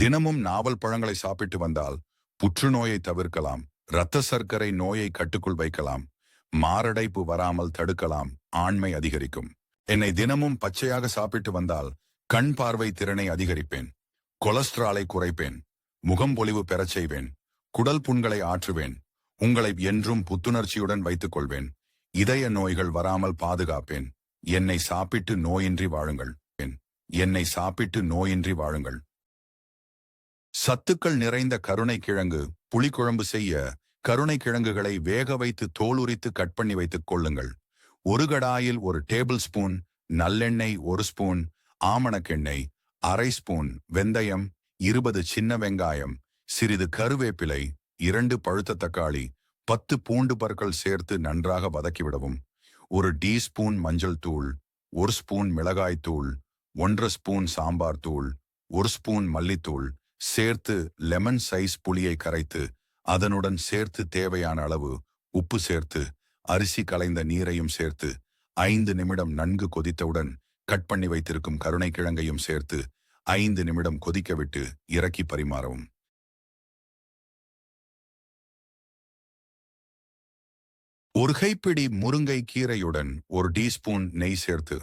தினமும் நாவல் பழங்களை சாப்பிட்டு வந்தால் புற்றுநோயை தவிர்க்கலாம் இரத்த சர்க்கரை நோயை கட்டுக்குள் வைக்கலாம் மாரடைப்பு வராமல் தடுக்கலாம் ஆண்மை அதிகரிக்கும். என்னை தினமும் பச்சையாக சாப்பிட்டு வந்தால் கண் பார்வை திறனை அதிகரிப்பேன் கொலஸ்ட்ராலை குறைப்பேன் முகம் பொலிவு பெறச் செய்வேன் குடல் புண்களை ஆற்றுவேன் உங்களை என்றும் புத்துணர்ச்சியுடன் வைத்துக் கொள்வேன் இதய நோய்கள் வராமல் பாதுகாப்பேன் என்னை சாப்பிட்டு நோயின்றி வாழுங்கள் என்னை சாப்பிட்டு நோயின்றி வாழுங்கள். சத்துக்கள் நிறைந்த கருணை கிழங்கு புளிக்குழம்பு செய்ய கருணை கிழங்குகளை வேக வைத்து தோல் உரித்து கட் பண்ணி வைத்துக் கொள்ளுங்கள். ஒரு கடாயில் ஒரு டேபிள் ஸ்பூன் நல்லெண்ணெய் ஒரு ஸ்பூன் ஆமணக்கெண்ணெய் அரை ஸ்பூன் வெந்தயம் இருபது சின்ன வெங்காயம் சிறிது கருவேப்பிலை இரண்டு பழுத்த தக்காளி பத்து பூண்டு பற்கள் சேர்த்து நன்றாக வதக்கிவிடவும் ஒரு டீஸ்பூன் மஞ்சள் தூள் ஒரு ஸ்பூன் மிளகாய் தூள் ஒன்றரை ஸ்பூன் சாம்பார் தூள் ஒரு ஸ்பூன் மல்லித்தூள் சேர்த்து லெமன் சைஸ் புளியை கரைத்து அதனுடன் சேர்த்து தேவையான அளவு உப்பு சேர்த்து அரிசி கலைந்த நீரையும் சேர்த்து ஐந்து நிமிடம் நன்கு கொதித்தவுடன் கட் பண்ணி வைத்திருக்கும் கருணை கிழங்கையும் சேர்த்து ஐந்து நிமிடம் கொதிக்க விட்டு இறக்கி பரிமாறவும். ஒரு கைப்பிடி முருங்கை கீரையுடன் ஒரு டீஸ்பூன் நெய் சேர்த்து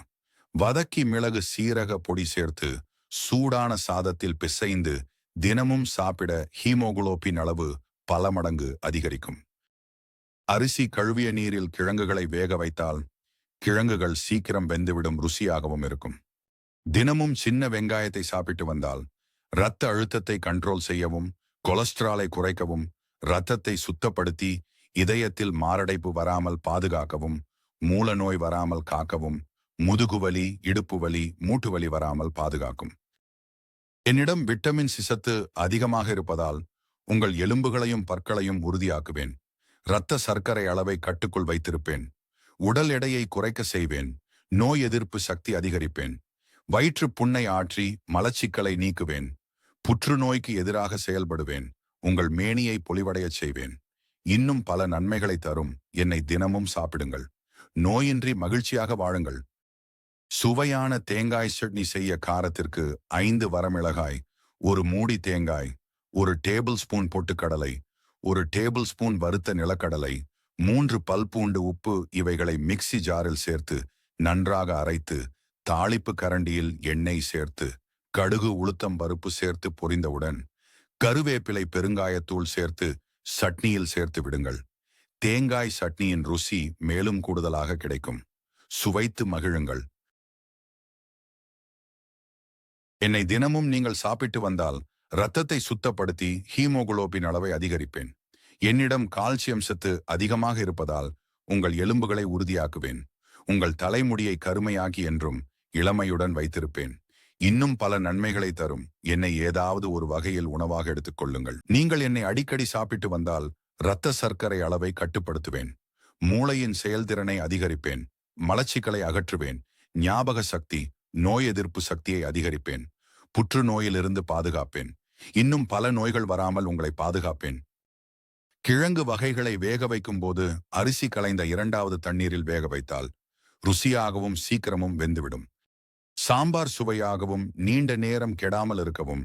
வதக்கி மிளகு சீரக பொடி சேர்த்து சூடான சாதத்தில் பிசைந்து தினமும் சாப்பிட ஹீமோகுளோபின் அளவு பல மடங்கு அதிகரிக்கும். அரிசி கழுவிய நீரில் கிழங்குகளை வேக வைத்தால் கிழங்குகள் சீக்கிரம் வெந்துவிடும் ருசியாகவும் இருக்கும். தினமும் சின்ன வெங்காயத்தை சாப்பிட்டு வந்தால் இரத்த அழுத்தத்தை கண்ட்ரோல் செய்யவும் கொலஸ்ட்ராலை குறைக்கவும் இரத்தத்தை சுத்தப்படுத்தி இதயத்தில் மாரடைப்பு வராமல் பாதுகாக்கவும் மூல நோய் வராமல் காக்கவும் முதுகுவலி இடுப்பு வலி மூட்டு வலி வராமல் பாதுகாக்கும். என்னிடம் விட்டமின் சிசத்து அதிகமாக இருப்பதால் உங்கள் எலும்புகளையும் பற்களையும் உறுதியாக்குவேன். இரத்த சர்க்கரை அளவை கட்டுக்குள் வைத்திருப்பேன். உடல் எடையை குறைக்க செய்வேன். நோய் எதிர்ப்பு சக்தி அதிகரிப்பேன். வயிற்று புண்ணை ஆற்றி மலச்சிக்கலை நீக்குவேன். புற்றுநோய்க்கு எதிராக செயல்படுவேன். உங்கள் மேனியை பொலிவடையச் செய்வேன். இன்னும் பல நன்மைகளை தரும். என்னை தினமும் சாப்பிடுங்கள். நோயின்றி மகிழ்ச்சியாக வாழுங்கள். சுவையான தேங்காய் சட்னி செய்ய காரத்திற்கு ஐந்து வரமிளகாய் ஒரு மூடி தேங்காய் ஒரு டேபிள் ஸ்பூன் பொட்டுக்கடலை ஒரு டேபிள் ஸ்பூன் வறுத்த நிலக்கடலை மூன்று பல் பூண்டு உப்பு இவைகளை மிக்சி ஜாரில் சேர்த்து நன்றாக அரைத்து தாளிப்பு கரண்டியில் எண்ணெய் சேர்த்து கடுகு உளுத்தம் பருப்பு சேர்த்து பொரிந்தவுடன் கருவேப்பிலை பெருங்காயத்தூள் சேர்த்து சட்னியில் சேர்த்து விடுங்கள். தேங்காய் சட்னியின் ருசி மேலும் கூடுதலாக கிடைக்கும். சுவைத்து மகிழுங்கள். என்னை தினமும் நீங்கள் சாப்பிட்டு வந்தால் இரத்தத்தை சுத்தப்படுத்தி ஹீமோகுளோபின் அளவை அதிகரிப்பேன். என்னிடம் கால்சியம் சத்து அதிகமாக இருப்பதால் உங்கள் எலும்புகளை உறுதியாக்குவேன். உங்கள் தலைமுடியை கருமையாக்கி என்றும் இளமையுடன் வைத்திருப்பேன். இன்னும் பல நன்மைகளை தரும். என்னை ஏதாவது ஒரு வகையில் உணவாக எடுத்துக் கொள்ளுங்கள். நீங்கள் என்னை அடிக்கடி சாப்பிட்டு வந்தால் இரத்த சர்க்கரை அளவை கட்டுப்படுத்துவேன். மூளையின் செயல்திறனை அதிகரிப்பேன். மலச்சிக்கலை அகற்றுவேன். ஞாபக சக்தி நோய் எதிர்ப்பு சக்தியை அதிகரிப்பேன். புற்றுநோயிலிருந்து பாதுகாப்பேன். இன்னும் பல நோய்கள் வராமல் உங்களை பாதுகாப்பேன். கிழங்கு வகைகளை வேக வைக்கும் போது அரிசி கலைந்த இரண்டாவது தண்ணீரில் வேக வைத்தால் ருசியாகவும் சீக்கிரமும் வெந்துவிடும். சாம்பார் சுவையாகவும் நீண்ட நேரம் கெடாமல் இருக்கவும்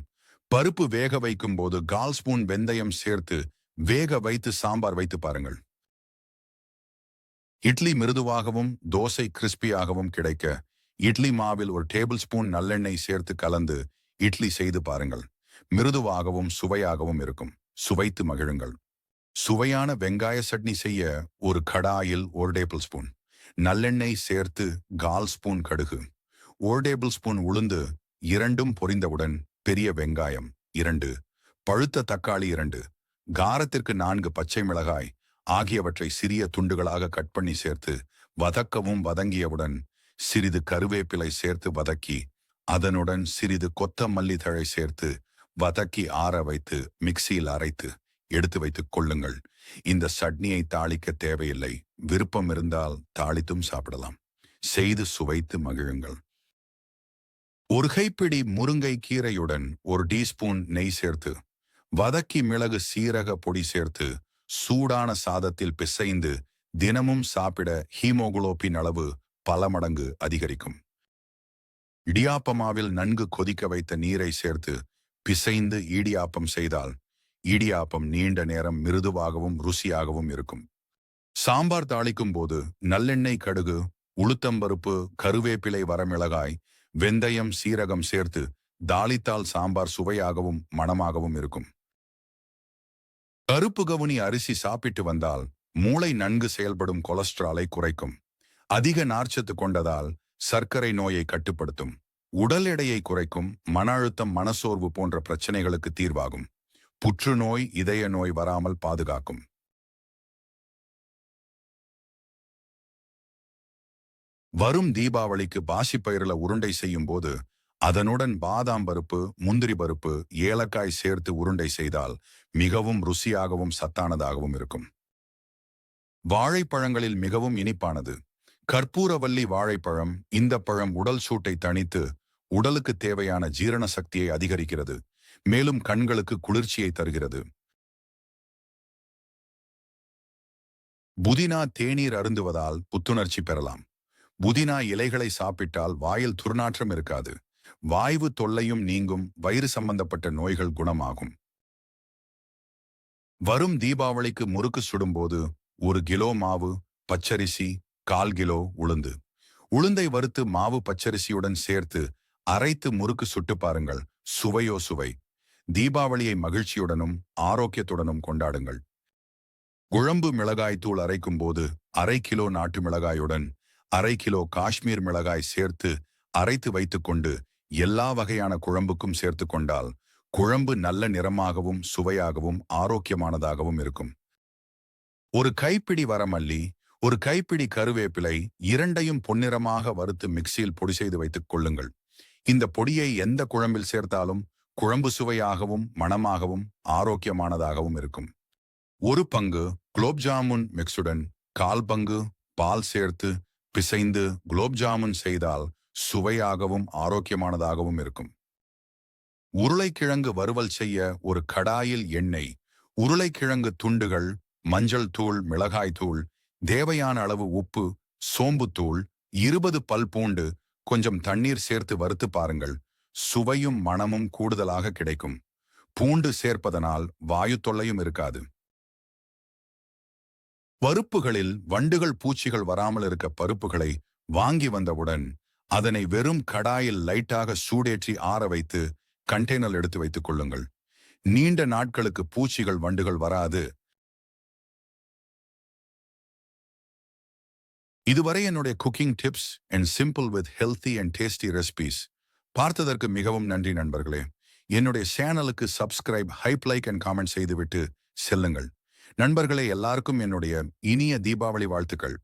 பருப்பு வேக வைக்கும் போது கால் ஸ்பூன் வெந்தயம் சேர்த்து வேக வைத்து சாம்பார் வைத்து பாருங்கள். இட்லி மிருதுவாகவும் தோசை கிறிஸ்பியாகவும் கிடைக்க இட்லி மாவில் ஒரு டேபிள் ஸ்பூன் நல்லெண்ணெய் சேர்த்து கலந்து இட்லி செய்து பாருங்கள். மிருதுவாகவும் சுவையாகவும் இருக்கும். சுவைத்து மகிழுங்கள். சுவையான வெங்காய சட்னி செய்ய ஒரு கடாயில் ஒரு டேபிள் ஸ்பூன். நல்லெண்ணெய் சேர்த்து கால் ஸ்பூன் கடுகு. ஒரு டேபிள் ஸ்பூன் உளுந்து இரண்டும் பொரிந்தவுடன் பெரிய வெங்காயம் இரண்டு. பழுத்த தக்காளி இரண்டு. காரத்திற்கு நான்கு பச்சை மிளகாய் ஆகியவற்றை சிறிய துண்டுகளாக கட் பண்ணி சேர்த்து வதக்கவும் வதங்கியவுடன் சிறிது கருவேப்பிலை சேர்த்து வதக்கி அதனுடன் சிறிது கொத்தமல்லி தழை சேர்த்து வதக்கி ஆற வைத்து மிக்சியில் அரைத்து எடுத்து வைத்துக் கொள்ளுங்கள். இந்த சட்னியை தாளிக்க தேவையில்லை. விருப்பம் இருந்தால் தாளித்தும் சாப்பிடலாம். செய்து சுவைத்து மகிழுங்கள். ஒரு கைப்பிடி முருங்கை கீரையுடன் ஒரு டீஸ்பூன் நெய் சேர்த்து வதக்கி மிளகு சீரக பொடி சேர்த்து சூடான சாதத்தில் பிசைந்து தினமும் சாப்பிட ஹீமோகுளோபின் அளவு பல மடங்கு அதிகரிக்கும். இடியாப்பமாவில் நன்கு கொதிக்க வைத்த நீரை சேர்த்து பிசைந்து ஈடியாப்பம் செய்தால் ஈடியாப்பம் நீண்ட நேரம் மிருதுவாகவும் ருசியாகவும் இருக்கும். சாம்பார் தாளிக்கும் போது நல்லெண்ணெய் கடுகு உளுத்தம்பருப்பு கருவேப்பிலை வரமிளகாய் வெந்தயம் சீரகம் சேர்த்து தாளித்தால் சாம்பார் சுவையாகவும் மணமாகவும் இருக்கும். கருப்பு கவுனி அரிசி சாப்பிட்டு வந்தால் மூளை நன்கு செயல்படும் கொலஸ்ட்ராலை குறைக்கும். அதிக நார்ச்சத்து கொண்டதால் சர்க்கரை நோயை கட்டுப்படுத்தும் உடல் எடையை குறைக்கும் மன அழுத்தம் மனசோர்வு போன்ற பிரச்சனைகளுக்கு தீர்வாகும். புற்றுநோய் இதய நோய் வராமல் பாதுகாக்கும். வரும் தீபாவளிக்கு பாசிப்பயிரில உருண்டை செய்யும் போது அதனுடன் பாதாம் பருப்பு முந்திரி பருப்பு ஏலக்காய் சேர்த்து உருண்டை செய்தால் மிகவும் ருசியாகவும் சத்தானதாகவும் இருக்கும். வாழைப்பழங்களில் மிகவும் இனிப்பானது. கற்பூரவல்லி வாழைப்பழம் இந்த பழம் உடல் சூட்டை தணித்து உடலுக்கு தேவையான ஜீரண சக்தியை அதிகரிக்கிறது மேலும் கண்களுக்கு குளிர்ச்சியை தருகிறது. புதினா தேநீர் அருந்துவதால் புத்துணர்ச்சி பெறலாம். புதினா இலைகளை சாப்பிட்டால் வாயில் துர்நாற்றம் இருக்காது. வாய்வு தொல்லையும் நீங்கும் வயிறு சம்பந்தப்பட்ட நோய்கள் குணமாகும். வரும் தீபாவளிக்கு முறுக்கு சுடும்போது ஒரு கிலோ மாவு பச்சரிசி கால் கிலோ உளுந்து. உளுந்தை வறுத்து மாவு பச்சரிசியுடன் சேர்த்து அரைத்து முறுக்கு சுட்டு பாருங்கள். சுவையோ சுவை. தீபாவளியை மகிழ்ச்சியுடனும் ஆரோக்கியத்துடனும் கொண்டாடுங்கள். குழம்பு மிளகாய் தூள் அரைக்கும் போது அரை கிலோ நாட்டு மிளகாயுடன் அரை கிலோ காஷ்மீர் மிளகாய் சேர்த்து அரைத்து வைத்துக்கொண்டு எல்லா வகையான குழம்புக்கும் சேர்த்து கொண்டால் குழம்பு நல்ல நிறமாகவும் சுவையாகவும் ஆரோக்கியமானதாகவும் இருக்கும். ஒரு கைப்பிடி வரமல்லி ஒரு கைப்பிடி கருவேப்பிலை இரண்டையும் பொன்னிறமாக வறுத்து மிக்சியில் பொடி செய்து வைத்துக் கொள்ளுங்கள். இந்த பொடியை எந்த குழம்பில் சேர்த்தாலும் குழம்பு சுவையாகவும் மணமாகவும் ஆரோக்கியமானதாகவும் இருக்கும். ஒரு பங்கு குலோப் ஜாமுன் மிக்ஸுடன் கால் பங்கு பால் சேர்த்து பிசைந்து குலோப் ஜாமுன் செய்தால் சுவையாகவும் ஆரோக்கியமானதாகவும் இருக்கும். உருளைக்கிழங்கு வறுவல் செய்ய ஒரு கடாயில் எண்ணெய் உருளைக்கிழங்கு துண்டுகள் மஞ்சள் தூள் மிளகாய் தூள் தேவையான அளவு உப்பு சோம்புத்தூள் இருபது பல் பூண்டு கொஞ்சம் தண்ணீர் சேர்த்து வறுத்து பாருங்கள். சுவையும் மணமும் கூடுதலாக கிடைக்கும். பூண்டு சேர்ப்பதனால் வாயு தொல்லையும் இருக்காது. பருப்புகளில் வண்டுகள் பூச்சிகள் வராமல் இருக்க பருப்புகளை வாங்கி வந்தவுடன் அதனை வெறும் கடாயில் லைட்டாக சூடேற்றி ஆற வைத்து கண்டெய்னர் எடுத்து வைத்துக் கொள்ளுங்கள். நீண்ட நாட்களுக்கு பூச்சிகள் வண்டுகள் வராது. இதுவரை என்னுடைய cooking tips and simple with healthy and tasty recipes பார்த்ததற்கு மிகவும் நன்றி நண்பர்களே. என்னுடைய சேனலுக்கு subscribe hype like and comment செய்துவிட்டு செல்லுங்கள். நண்பர்களே எல்லாருக்கும் என்னுடைய இனிய தீபாவளி வாழ்த்துக்கள்.